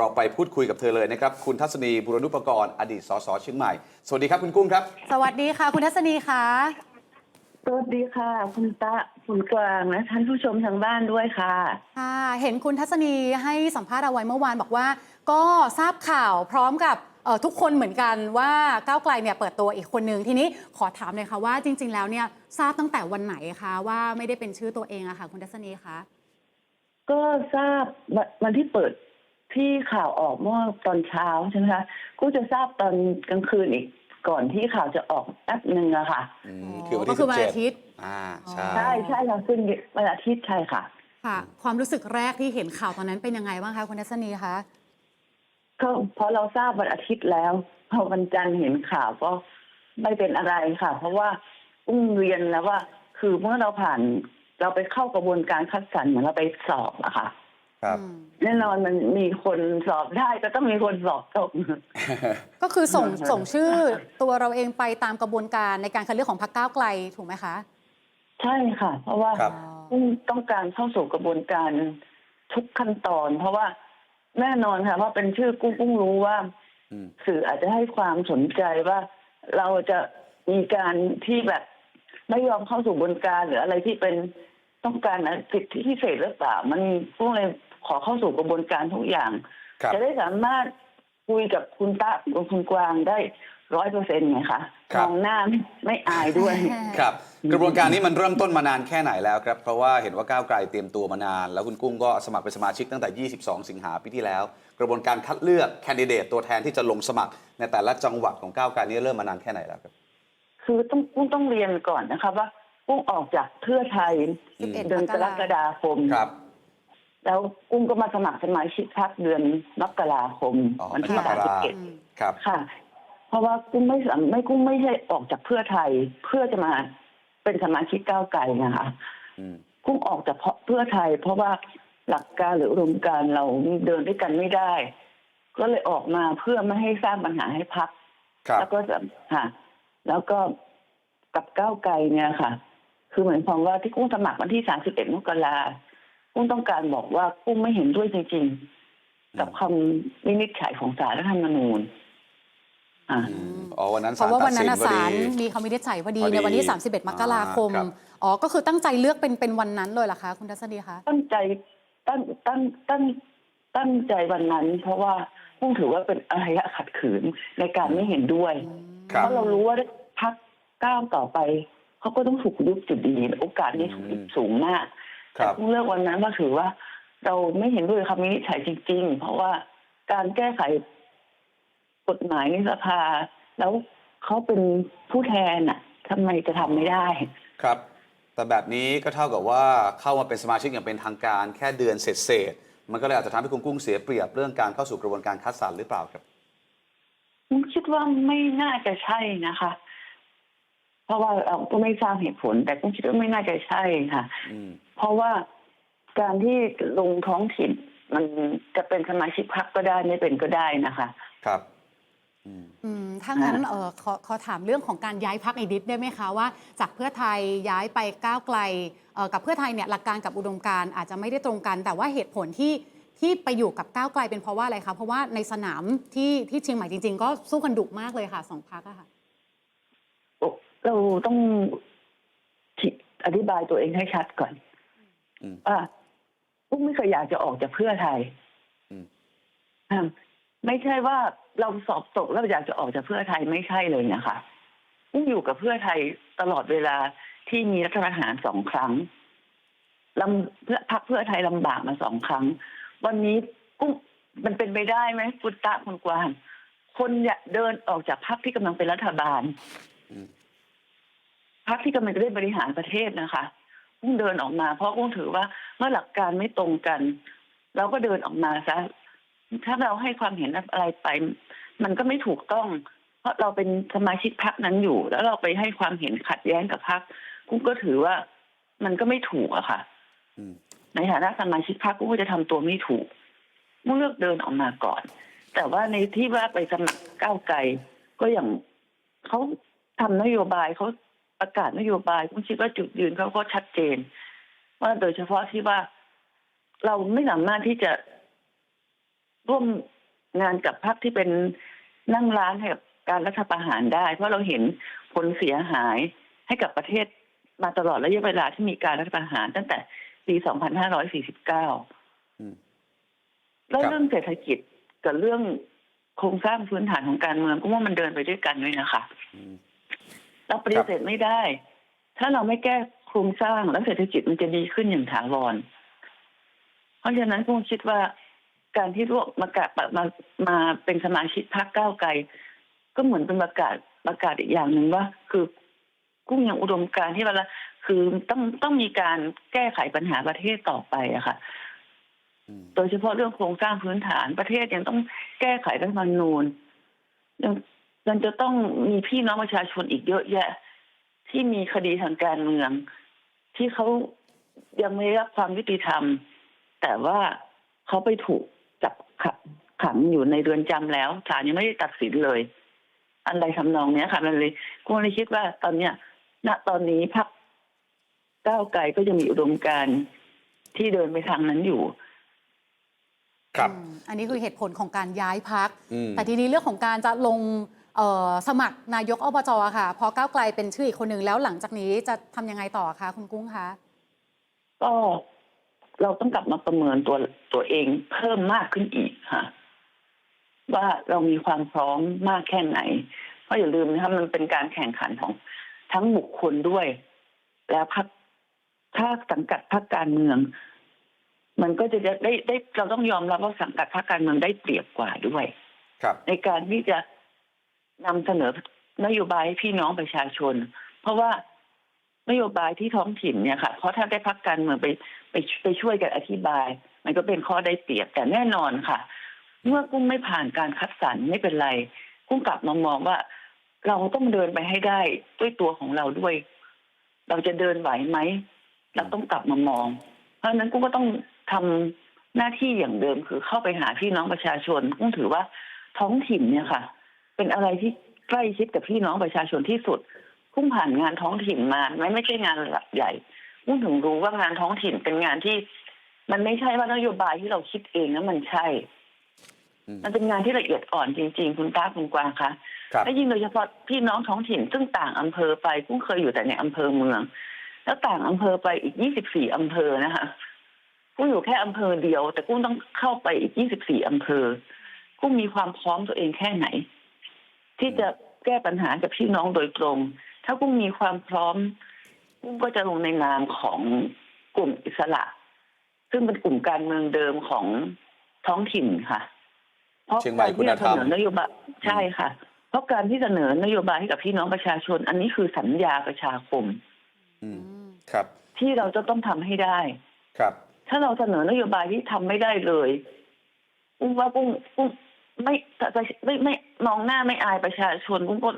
เราไปพูดคุยกับเธอเลยนะครับ คุณทัศนีบุรณุปกรณ์อดีตสสเชียงใหม่ สวัสดีครับคุณกุ้งครับ สวัสดีค่ะ คุณทัศนีค่ะสวัสดีค่ะ คุณตะคุณกวางและท่านผู้ชมทางบ้านด้วยค่ะค่ะ เห็นคุณทัศนีให้สัมภาษณ์เอาไว้เมื่อวานบอกว่า ก็ทราบข่าวพร้อมกับเอ่อทุกคนเหมือนกันว่าก้าวไกลเนี่ยเปิดตัวอีกคนนึงทีนี้ขอถามเลยค่ะว่าจริง ๆ แล้วเนี่ยทราบตั้งแต่วันไหนคะว่าไม่ได้เป็นชื่อตัวเองอะค่ะ คุณทัศนีคะก็ทราบวันวันที่เปิด ที่ข่าวออกเมื่อตอนเช้าใช่ไหมคะกูจะทราบตอนกลางคืนอีกก่อนที่ข่าวจะออกแป๊บหนึ่งอะค่ะอืมคือวันที่ก็คือวันอาทิตย์17อ่าใช่ใช่ใช่ค่ะซึ่งวันอาทิตย์ใช่ค่ะ ค่ะ ความรู้สึกแรกที่เห็นข่าวตอนนั้นเป็นยังไงบ้างคะคุณทัศนีคะ ก็เพราะเราทราบวันอาทิตย์แล้วพอวันจันทร์เห็นข่าวก็ไม่เป็นอะไรค่ะ เพราะว่าอุ้งเรียนแล้วว่า คือเมื่อเราผ่านเราไปเข้ากระบวนการคัดสรรเหมือนเราไปสอบอะค่ะ ครับอืมแน่นอนมันมีคนสอบได้ก็ต้องมีคนสอบตก ก็คือส่งอืมส่งชื่อตัวเราเองไปตามกระบวนการในการคัดเลือกของพรรคก้าวไกลถูกไหมคะใช่ค่ะ เพราะว่าครับกุ้งต้องการเข้าสู่กระบวนการทุกขั้นตอน เพราะว่าแน่นอนค่ะว่าเป็นชื่อกุ้งกุ้งรู้ว่า อืม สื่ออาจจะให้ความสนใจว่าเราจะมีการที่แบบไม่ยอมเข้าสู่กระบวนการหรืออะไรที่เป็นต้องการสิทธิพิเศษหรือเปล่า มันพวกเลย ขอเข้าสู่กระบวนการทุกอย่างครับจะได้สามารถคุยกับคุณตากับคุณกวางได้ร้อยเปอร์เซ็นต์ไงคะครัมบองหน้าไม่ไม่อายด้วย ครับ กระบวนการนี้มันเริ่มต้นมานานแค่ไหนแล้วครับ เพราะว่าเห็นว่าก้าวไกลเตรียมตัวมานาน แล้วคุณกุ้งก็สมัครเป็นสมาชิกตั้งแต่ 22 สิงหาปีที่แล้ว กระบวนการคัดเลือกแคนดิเดตตัวแทนที่จะลงสมัคร ในแต่ละจังหวัดของก้าวไกลนี้เริ่มมานานแค่ไหนแล้วครับ คือต้องกุ้งต้องเรียนก่อนนะคะว่ากุ้งออกจากเพื่อไทยอืม11เดือนกรกฎาคมครับ แล้วกุ้งก็มาสมัครสมาชิกพรรคเดือนมกราคมอ๋อวันที่เป็นมกสามสิบราเอ็ดอืมครับ ค่ะ เพราะว่ากุ้งไม่สามไม่กุ้งไม่ใช่ออกจากเพื่อไทย เพื่อจะมาเป็นสมาชิกก้าวไกลนะคะ อืม กุ้งออกจากเพราะเพื่อไทย เพราะว่าหลักการหรืออุดมการณ์เราเดินด้วยกันไม่ได้ ก็เลยออกมาเพื่อไม่ให้สร้างปัญหาให้พรรคครับ แล้วก็จะค่ะ แล้วก็กับก้าวไกลเนี่ยค่ะ คือเหมือนความว่าที่กุ้งสมัครวันที่สามสิบเอ็ดมกรา กุ้งต้องการบอกว่ากุ้งไม่เห็นด้วยจริงๆ กับคำวินิจฉัยของศาลรัฐธรรมนูญอ่าอืมอ๋อวันนั้นเพศาลราะว่าตัวัดนสินั้นนน่ะพอศาดี ลมีคำวินิจฉัยพอดีพอดีในวันที่ 31 มกราคม อ่าครับ อ๋อ ก็คือตั้งใจเลือกเป็นเป็นวันนั้นเลยเหรอคะ คุณทัศนีคะ ตั้งใจตั้งตั้งตั้งตั้งใจวันนั้น เพราะว่ากุ้งถือว่าเป็นอารยะขัดขืนในการไม่เห็นด้วย ครับเพราะเรารู้ว่าพักก้าวต่อไป เขาก็ต้องถูกยุบจุดดีโอกาสนี้ถูกยุบสูงมากค แต่รับกุ้งเลือกวันนั้นว่าถือว่า เราไม่เห็นด้วยกับคำวินิจฉัยจริง ๆ เพราะว่าการแก้ไขกฎหมายในสภา แล้วเขาเป็นผู้แทนอะทำไมจะทำไม่ได้ ครับ แต่แบบนี้ก็เท่ากับว่าเข้ามาเป็นสมาชิกอย่างเป็นทางการแค่เดือนเศษๆมันก็เลยอาจจะทำให้คุณกุ้งเสียเปรียบเรื่องการเข้าสู่กระบวนการคัดสรรหรือเปล่าครับ ผมคิดว่าไม่น่าจะใช่นะคะ เพราะว่าเราก็ไม่ทราบเหตุผล แต่ผมคิดว่าไม่น่าจะใช่ค่ะอืมเพราะว่าการที่ลงท้องถิ่นมันจะเป็นสมาชิกพรรคก็ได้ไม่เป็นก็ได้นะคะ ครับอืมอืมถ้างั้นเออขอขอถามเรื่องของการย้ายพักอีกนิดได้ไหมคะว่า จากเพื่อไทยย้ายไปก้าวไกลเอ่อกับเพื่อไทยเนี่ยหลักการกับอุดมการณ์อาจจะไม่ได้ตรงกัน แต่ว่าเหตุผลที่ที่ไปอยู่กับก้าวไกลเป็นเพราะว่าอะไรคะเพราะว่าในสนามที่ที่เชียงใหม่จริง ๆ ก็สู้กันดุมากเลยค่ะสองพักอะค่ะ เราต้องอธิบายตัวเองให้ชัดก่อนอืมว่าปุ๊กไม่เคยอยากจะออกจากเพื่อไทยอืมอ่าไม่ใช่ว่าเราสอบตกแล้วอยากจะออกจากเพื่อไทยไม่ใช่เลยนะคะปุ๊กอยู่กับเพื่อไทยตลอดเวลาที่มีรัฐประหารสองครั้งลำเพื่อพักเพื่อไทยลำบากมาสองครั้ง วันนี้กุ้งมันเป็นไปได้ไหมพุตตะคุณกวางคนอยากเดินออกจากพรรคที่กำลังเป็นรัฐบาลอืมพ รรคที่กำลังจะได้บริหารประเทศนะคะกุ้งเดินออกมา เพราะกุ้งถือว่าเมื่อหลักการไม่ตรงกัน เราก็เดินออกมาซะถ้าเราให้ความเห็นอะไรไป มันก็ไม่ถูกต้อง เพราะเราเป็นสมาชิกพรรคนั้นอยู่ แล้วเราไปให้ความเห็นขัดแย้งกับพรรคกุ้งก็ถือว่ามันก็ไม่ถูกอะค่ะอืมในฐานะสมาชิกพรรคกุ้งก็จะทำตัวไม่ถูกกุ้งเลือกเดินออกมาก่อน แต่ว่าในที่ว่าไปสมัครก้าวไกลก็อย่างเขาทำนโยบายเขา ประกาศนโยบายกุ้งคิดว่าจุดยืนเขาก็ชัดเจน ว่าโดยเฉพาะที่ว่าเราไม่สามารถที่จะร่วมงานกับพรรคที่เป็นนั่งร้านให้กับการรัฐประหารได้ เพราะเราเห็นผลเสียหายให้กับประเทศมาตลอดระยะเวลาที่มีการรัฐประหารตั้งแต่ปี 2549อืมแล้วครับเรื่องเศรษฐกิจกับเรื่องโครงสร้างพื้นฐานของการเมืองก็ว่ามันเดินไปด้วยกันด้วยนะคะอืม เราปฏิเสธไม่ได้ ถ้าเราไม่แก้โครงสร้างแล้วเศรษฐกิจมันจะดีขึ้นอย่างถาวร เพราะฉะนั้นกุ้งคิดว่าการที่ร่วมมากะมามามาเป็นสมาชิกพรรคก้าวไกล ก็เหมือนเป็นประกาศประกาศอีกอย่างหนึ่งว่า คือกุ้งยังอุดมการที่เวลาคือต้องต้องมีการแก้ไขปัญหาประเทศต่อไปอะค่ะ โดยเฉพาะเรื่องโครงสร้างพื้นฐานประเทศยังต้องแก้ไขรัฐธรรมนูญยัง ยังจะต้องมีพี่น้องประชาชนอีกเยอะแยะ ที่มีคดีทางการเมือง ที่เขายังไม่ได้รับความยุติธรรม แต่ว่าเขาไปถูกจับขังขังอยู่ในเรือนจำแล้วศาลยังไม่ได้ตัดสินเลยอันใดทำนองเนี้ยค่ะ มันเลยกูเลยคิดว่าตอนเนี้ย ณตอนนี้พรรคก้าวไกลก็ยังมีอุดมการณ์ที่เดินไปทางนั้นอยู่ครับอืมอันนี้คือเหตุผลของการย้ายพักอืมแต่ทีนี้เรื่องของการจะลงเอ่อ สมัครนายกอบจอะค่ะ พอก้าวไกลเป็นชื่ออีกคนหนึ่งแล้วหลังจากนี้จะทำยังไงต่อคะคุณกุ้งคะก็เราต้องกลับมาประเมินตัวตัวเองเพิ่มมากขึ้นอีกค่ะ ว่าเรามีความพร้อมมากแค่ไหน เพราะอย่าลืมนะคะมันเป็นการแข่งขันของทั้งบุคคลด้วย แล้วพักถ้าสังกัดพรรคการเมือง มันก็จะได้ได้ได้เราต้องยอมรับว่าสังกัดพรรคการเมืองได้เปรียบกว่าด้วย ครับ ในการที่จะ นำเสนอนโยบายให้พี่น้องประชาชน เพราะว่านโยบายที่ท้องถิ่นเนี่ยค่ะเพราะถ้าได้พักการเมืองไปไปไปช่วยกันอธิบาย มันก็เป็นข้อได้เปรียบแต่แน่นอนค่ะ เมื่อกุ้งไม่ผ่านการคัดสรรไม่เป็นไร กุ้งกลับมามองว่า เราต้องเดินไปให้ได้ด้วยตัวของเราด้วย เราจะเดินไหวไหมเราต้องกลับมามอง เพราะฉะนั้นกุ้งก็ต้องทำหน้าที่อย่างเดิมคือเข้าไปหาพี่น้องประชาชนกุ้งถือว่าท้องถิ่นเนี่ยค่ะ เป็นอะไรที่ใกล้ชิดกับพี่น้องประชาชนที่สุดกุ้งผ่านงานท้องถิ่นมาไม่ไม่ใช่งานระดับใหญ่กุ้งถึงรู้ว่างานท้องถิ่นเป็นงานที่ มันไม่ใช่ว่านโยบายที่เราคิดเองนะมันใช่อืมมันเป็นงานที่ละเอียดอ่อนจริง ๆ คุณตาคุณกวางคะครับและยิ่งโดยเฉพาะพี่น้องท้องถิ่นซึ่งต่างอำเภอไปกุ้งเคยอยู่แต่ในอำเภอเมือง แล้วต่างอำเภอไปอีก24อำเภอนะคะกุ้งอยู่แค่อำเภอเดียว แต่กุ้งต้องเข้าไปอีก24อำเภอกุ้งมีความพร้อมตัวเองแค่ไหน ที่จะแก้ปัญหากับพี่น้องโดยตรง ถ้ากุ้งมีความพร้อมกุ้งก็จะลงในนามของกลุ่มอิสระ ซึ่งเป็นกลุ่มการเมืองเดิมของท้องถิ่นค่ะเพราะเชียงใหม่การคุณที่จะธรรมเสนอนโยบายใช่ค่ะ เพราะการที่เสนอนโยบายให้กับพี่น้องประชาชน อันนี้คือสัญญาประชาคมอืมอืมครับ ที่เราจะต้องทำให้ได้ ครับ ถ้าเราเสนอนโยบายที่ทำไม่ได้เลยกุ้งว่ากุ้งกุ้ง ไม่ไม่ไม่ไม่มองหน้าไม่อายประชาชนกุ้งก็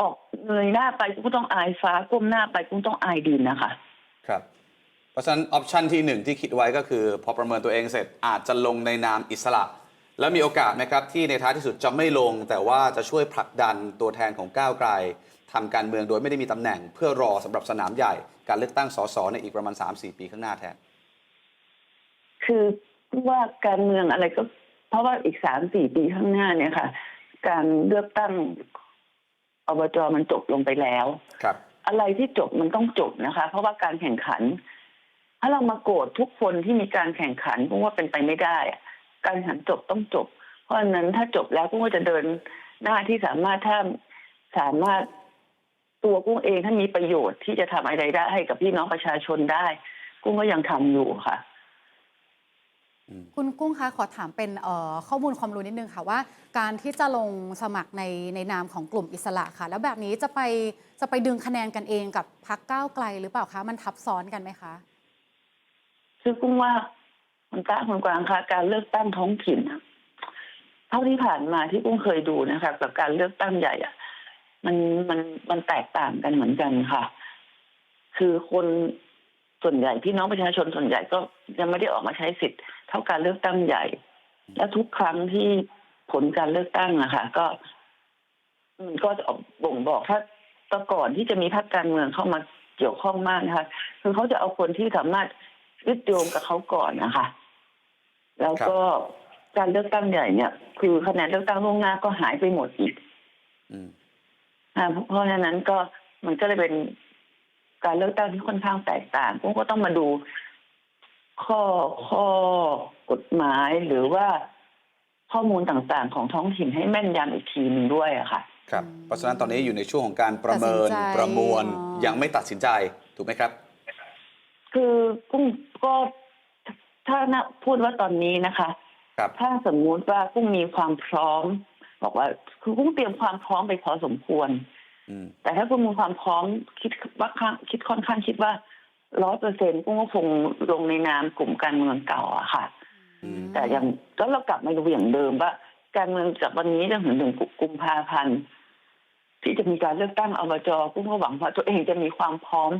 ออกเงยหน้าไปกุ้งต้องอายฟ้าก้มหน้าไปกุ้งต้องอายดินนะคะ ครับ เพราะฉะนั้นออปชันที่หนึ่งที่คิดไว้ก็คือ พอประเมินตัวเองเสร็จอาจจะลงในนามอิสระ แล้วมีโอกาสไหมครับที่ในท้ายที่สุดจะไม่ลง แต่ว่าจะช่วยผลักดันตัวแทนของก้าวไกลทำการเมืองโดยไม่ได้มีตำแหน่ง เพื่อรอสำหรับสนามใหญ่ การเลือกตั้งสสในอีกประมาณ3-4ปีข้างหน้าแทน คือว่าการเมืองอะไรก็ เพราะว่าอีกสามสี่ปีข้างหน้าเนี่ยค่ะ การเลือกตั้งอบจมันจบลงไปแล้ว ครับ อะไรที่จบมันต้องจบนะคะ เพราะว่าการแข่งขัน ถ้าเรามาโกรธทุกคนที่มีการแข่งขันพวกว่าเป็นไปไม่ได้อะการแข่งขันจบต้องจบ เพราะฉะนั้นถ้าจบแล้วพวกก็จะเดินหน้าที่สามารถถ้าสามารถตัวกุ้งเองถ้ามีประโยชน์ที่จะทำอะไรได้ให้กับพี่น้องประชาชนได้ กุ้งก็ยังทำอยู่ค่ะ คุณกุ้งคะขอถามเป็นเอ่อข้อมูลความรู้นิดนึงค่ะว่า การที่จะลงสมัครในในนามของกลุ่มอิสระค่ะ แล้วแบบนี้จะไปจะไปดึงคะแนนกันเองกับพักก้าวไกลหรือเปล่าคะมันทับซ้อนกันไหมคะคือกุ้งว่าคุณตาคุณกวางคะการเลือกตั้งท้องถิ่นอะเท่าที่ผ่านมาที่กุ้งเคยดูนะคะกับการเลือกตั้งใหญ่อะมันมันมันแตกต่างกันเหมือนกันค่ะ คือคนส่วนใหญ่พี่น้องประชาชนส่วนใหญ่ก็ยังไม่ได้ออกมาใช้สิทธิ์ เท่าการเลือกตั้งใหญ่ และทุกครั้งที่ผลการเลือกตั้งอะค่ะ ก็มันก็จะออกบ่งบอกถ้าแตะก่อนที่จะมีพรรคการเมืองเข้ามาเกี่ยวข้องมากนะคะคือเขาจะเอาคนที่สามารถยึดโยงกับเขาก่อนนะคะ แล้วก็การเลือกตั้งใหญ่เนี่ย คือคะแนนเลือกตั้งล่วงหน้าก็หายไปหมดอีกอืมอ่าเพราะฉะนั้นก็มันก็เลยเป็นการเลือกตั้งที่ค่อนข้างแตกต่างผมก็ต้องมาดู ข้อข้อกฎหมายหรือว่าข้อมูลต่างๆ ของท้องถิ่นให้แม่นยำอีกทีหนึงด้วยอะค่ะ ครับ เพราะฉะนั้นตอนนี้อยู่ในช่วงของการประเมินตัดสินใจประมวลอ๋อ ยังไม่ตัดสินใจถูกไหมครับ คือกุ้งก็ถ้านะพูดว่าตอนนี้นะคะ ครับ ถ้าสมมุติว่ากุ้งมีความพร้อม บอกว่าคือกุ้งเตรียมความพร้อมไปพอสมควร อืมแต่ถ้ากุ้งมีความพร้อมคิดว่าข้างคิดค่อนข้างคิดว่า ร้อยเปอร์เซ็นต์กุ้งก็คงลงในนามกลุ่มการเมืองเก่าอะค่ะอืมแต่อย่างก็เรากลับมาดูอย่างเดิมว่าการเมืองจากวันนี้จนถึงหนึ่งกุมภาพันธ์ที่จะมีการเลือกตั้งอบจกุ้งก็หวังว่าตัวเองจะมีความพร้อม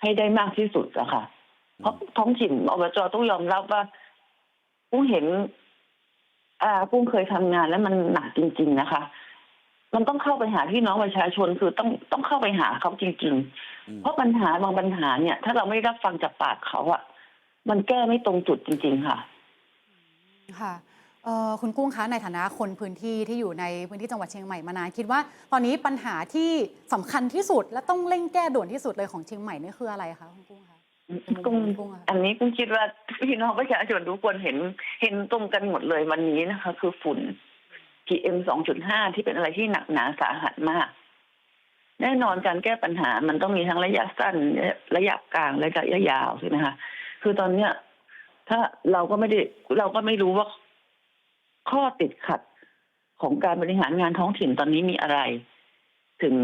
ให้ได้มากที่สุดอะค่ะ เพราะท้องถิ่นอบจต้องยอมรับว่ากุ้งเห็น อ่ากุ้งเคยทำงานแล้วมันหนักจริง ๆ นะคะ มันต้องเข้าไปหาพี่น้องประชาชนคือต้องต้องเข้าไปหาเขาจริงอืมๆเพราะปัญหาบางปัญหาเนี่ย ถ้าเราไม่ได้รับฟังจากปากเขาอะมันแก้ไม่ตรงจุดจริง ๆ ค่ะ ค่ะเอ่อคุณกุ้งคะในฐานะคนพื้นที่ที่อยู่ในพื้นที่จังหวัดเชียงใหม่มานานคิดว่า ตอนนี้ปัญหาที่สำคัญที่สุด และต้องเร่งแก้ด่วนที่สุดเลยของเชียงใหม่นี่คืออะไรคะคุณกุ้งคะกุ้งกุ้งอะอันนี้กุ้งคิดว่าพี่น้องประชาชนทุกคนเห็นเห็นตรงกันหมดเลยวันนี้นะคะ คือฝุ่น PM 2.5 ที่เป็นอะไรที่หนักหนาสาหัสมาก แน่นอนการแก้ปัญหามันต้องมีทั้งระยะสั้น ระยะกลางและระยะยาวใช่ไหมคะคือตอนเนี้ย ถ้าเราก็ไม่ได้เราก็ไม่รู้ว่าข้อติดขัดของการบริหารงานท้องถิ่นตอนนี้มีอะไร ถึง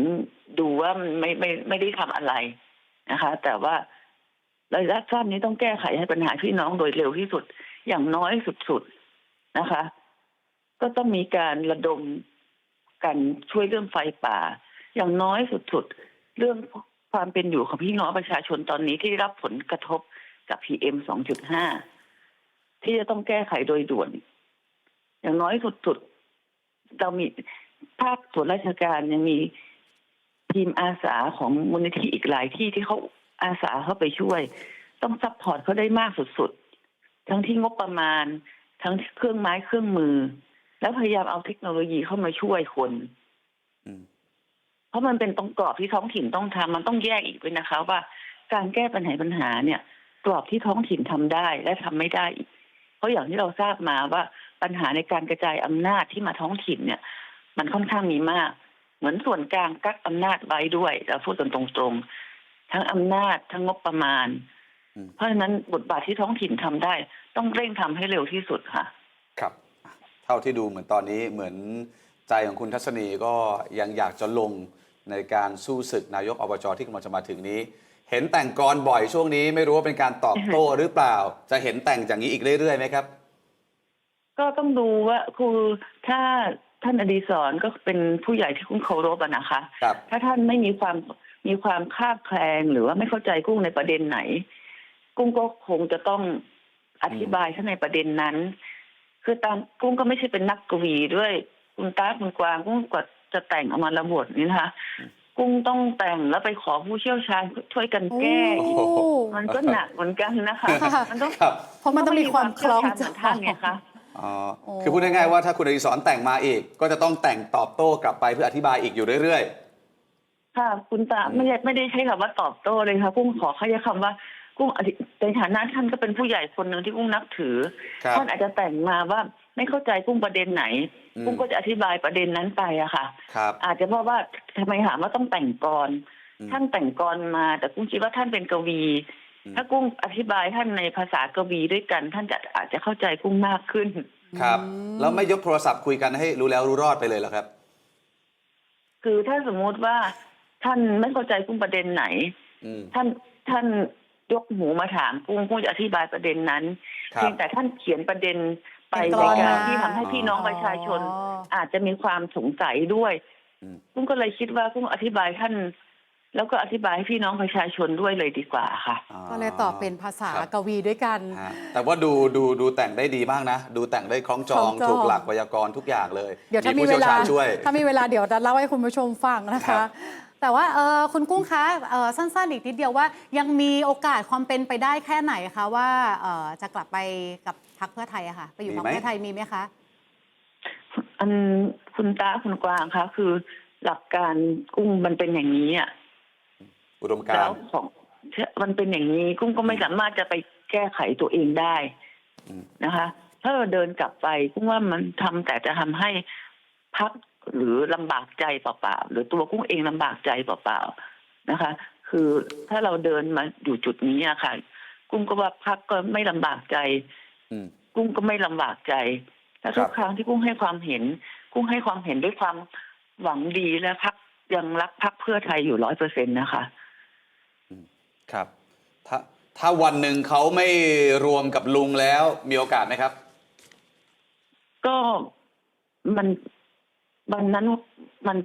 ดูว่ามันไม่ไม่ไม่ได้ทำอะไรนะคะ แต่ว่าระยะสั้นนี้ต้องแก้ไขให้ปัญหาพี่น้องโดยเร็วที่สุด อย่างน้อยสุดๆนะคะ ก็ต้องมีการระดมกันช่วยเรื่องไฟป่า อย่างน้อยสุดๆ เรื่องความเป็นอยู่ของพี่น้องประชาชนตอนนี้ที่รับผลกระทบจาก PM 2.5 ที่จะต้องแก้ไขโดยด่วน อย่างน้อยสุดๆ เรามีภาคส่วนราชการยังมีทีมอาสาของมูลนิธิอีกหลายที่ที่เขาอาสาเข้าไปช่วย ต้องซัพพอร์ตเขาได้มากสุดๆ ทั้งที่งบประมาณ ทั้งเครื่องไม้เครื่องมือ แล้วพยายามเอาเทคโนโลยีเข้ามาช่วยคนอืมเพราะมันเป็นตรงกรอบที่ท้องถิ่นต้องทำมันต้องแยกอีกด้วยนะคะ ว่าการแก้ปัญหาปัญหาเนี่ย กรอบที่ท้องถิ่นทำได้และทำไม่ได้อีก เพราะอย่างที่เราทราบมาว่าปัญหาในการกระจายอำนาจที่มาท้องถิ่นเนี่ย มันค่อนข้างมีมาก เหมือนส่วนกลางกักอำนาจไว้ด้วยเราพูดกันตรงๆ ทั้งอำนาจทั้งงบประมาณอืมเพราะฉะนั้นบทบาทที่ท้องถิ่นทำได้ ต้องเร่งทำให้เร็วที่สุดค่ะ ครับ เท่าที่ดูเหมือนตอนนี้เหมือนใจของคุณทัศนีก็ยังอยากจะลงในการสู้ศึกนายกอบจที่กำลังจะมาถึงนี้ เห็นแต่งกรบ่อยช่วงนี้ไม่รู้ว่าเป็นการตอบโต้หรือเปล่า จะเห็นแต่งอย่างนี้อีกเรื่อยๆไหมครับ ก็ต้องดูว่าคือถ้าท่านอดีศรก็เป็นผู้ใหญ่ที่คุ้นเคารพอะนะคะครับถ้าท่านไม่มีความมีความคลาดแคลงหรือว่าไม่เข้าใจกุ้งในประเด็นไหน กุ้งก็คงจะต้องอธิบายท่านในประเด็นนั้น คือตามกุ้งก็ไม่ใช่เป็นนักกวีด้วย คุณตาคุณกวางกุ้งกว่าจะแต่งออกมาระบทนี่นะคะกุ้งต้องแต่งแล้วไปขอผู้เชี่ยวชาญช่วยกันแก้โอ้อีกโอ้มันก็หนักเหมือนกันนะคะค่ะมันต้องครับเพราะมันต้องมีความคล้องจาจองท่านไงคะอ๋อโอ้คือพูดง่ายๆว่าถ้าคุณอดิศรแต่งมาอีก ก็จะต้องแต่งตอบโต้กลับไปเพื่ออธิบายอีกอยู่เรื่อยค่ะ คุณตาไม่ได้ไม่ได้ใช้คำว่าตอบโต้เลยค่ะกุ้งขอแค่คำว่า กุ้งอธิในฐานะท่านก็เป็นผู้ใหญ่คนหนึ่งที่กุ้งนับถือๆครับท่านอาจจะแต่งมาว่าไม่เข้าใจกุ้งประเด็นไหน อืมกุ้งก็จะอธิบายประเด็นนั้นไปอะค่ะ ครับ อาจจะเพราะว่าทำไมถามว่าต้องแต่งกรอืมท่านแต่งกรมา แต่กุ้งคิดว่าท่านเป็นกวี อืม ถ้ากุ้งอธิบายท่านในภาษากวีด้วยกัน ท่านจะอาจจะเข้าใจกุ้งมากขึ้น ครับอืมแล้วไม่ยกโทรศัพท์คุยกันให้รู้แล้วรู้รอดไปเลยเหรอครับ คือถ้าสมมุติว่าท่านไม่เข้าใจกุ้งประเด็นไหน อืม ท่านท่าน ยกหูมาถามกุ้งกุ้งจะอธิบายประเด็นนั้นครับ เพียงแต่ท่านเขียนประเด็นไปเป็นกในลอนการมาที่ทำให้พี่น้องประชาชน อ๋ออาจจะมีความสงสัยด้วยอืม กุ้งก็เลยคิดว่ากุ้งอธิบายท่าน แล้วก็อธิบายให้พี่น้องประชาชนด้วยเลยดีกว่าค่ะ ก็เลยตอบเป็นภาษาครับ กวีด้วยกัน ฮะแต่ว่าดูดูดูแต่งได้ดีมากนะ ดูแต่งได้คล้องจอง คล้องจอง ถูกหลักไวยากรณ์ทุกอย่างเลยเดี๋ยวถ้ามีผู้เวชี่ยวลาชญช่วย ถ้ามีเวลาเดี๋ยวจะเล่าให้คุณผู้ชมฟังนะครัคะ บ แต่แต่ว่าเออคุณกุ้งคะเออสั้นๆอีกนิดเดียวว่า ยังมีโอกาสความเป็นไปได้แค่ไหนคะว่าเออจะกลับไปกับพรรคเพื่อไทยอะค่ะไปอยู่พรรคมีไหมเพื่อไทยมีไหมคะ อันคุณตาคุณกวางคะคือหลักการกุ้งมันเป็นอย่างนี้อะอุดมการแล้วณ์ของมันเป็นอย่างนี้กุ้งก็ไม่สามารถจะไปแก้ไขตัวเองได้อืมนะคะ ถ้าเราเดินกลับไปกุ้งว่ามันทำแต่จะทำให้พัก หรือลำบากใจเปล่าๆหรือตัวกุ้งเองลำบากใจเปล่าๆนะคะ คือถ้าเราเดินมาอยู่จุดนี้อะค่ะ กุ้งก็ว่าพักก็ไม่ลำบากใจอืมกุ้งก็ไม่ลำบากใจและทุครักบครั้งที่กุ้งให้ความเห็น กุ้งให้ความเห็นด้วยความหวังดีและพักยังรักพักเพื่อไทยอยู่ร้อยเปอร์เซ็นต์นะคะครับ ถ้าถ้าวันหนึ่งเขาไม่รวมกับลุงแล้วมีโอกาสไหมครับ ก็มัน วันนั้นมัน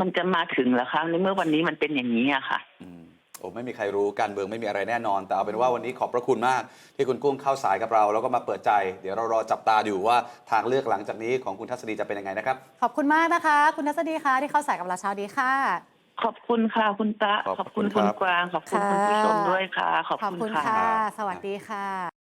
มันจะมาถึงเหรอคะในเมื่อวันนี้มันเป็นอย่างนี้อะค่ะอืมโอ้ไม่มีใครรู้การเมืองไม่มีอะไรแน่นอน แต่เอาเป็นว่าวันนี้ขอบพระคุณมาก ที่คุณกุ้งเข้าสายกับเรา แล้วก็มาเปิดใจ เดี๋ยวเรารอจับตาดูว่าทางเลือกหลังจากนี้ของคุณทัศนีจะเป็นยังไงนะครับ ขอบคุณมากนะคะ คุณนัสดีค่ะที่เข้าสายกับเราเช้าดีค่ะ ขอบคุณค่ะคุณตะขอบขอบคุณคุณคุณครับกวางขอบคุณค่ะคุณผู้ชมด้วยค่ะ ขอบขอบคุณคุณค่ะค่ะ สวัสดีค่ะ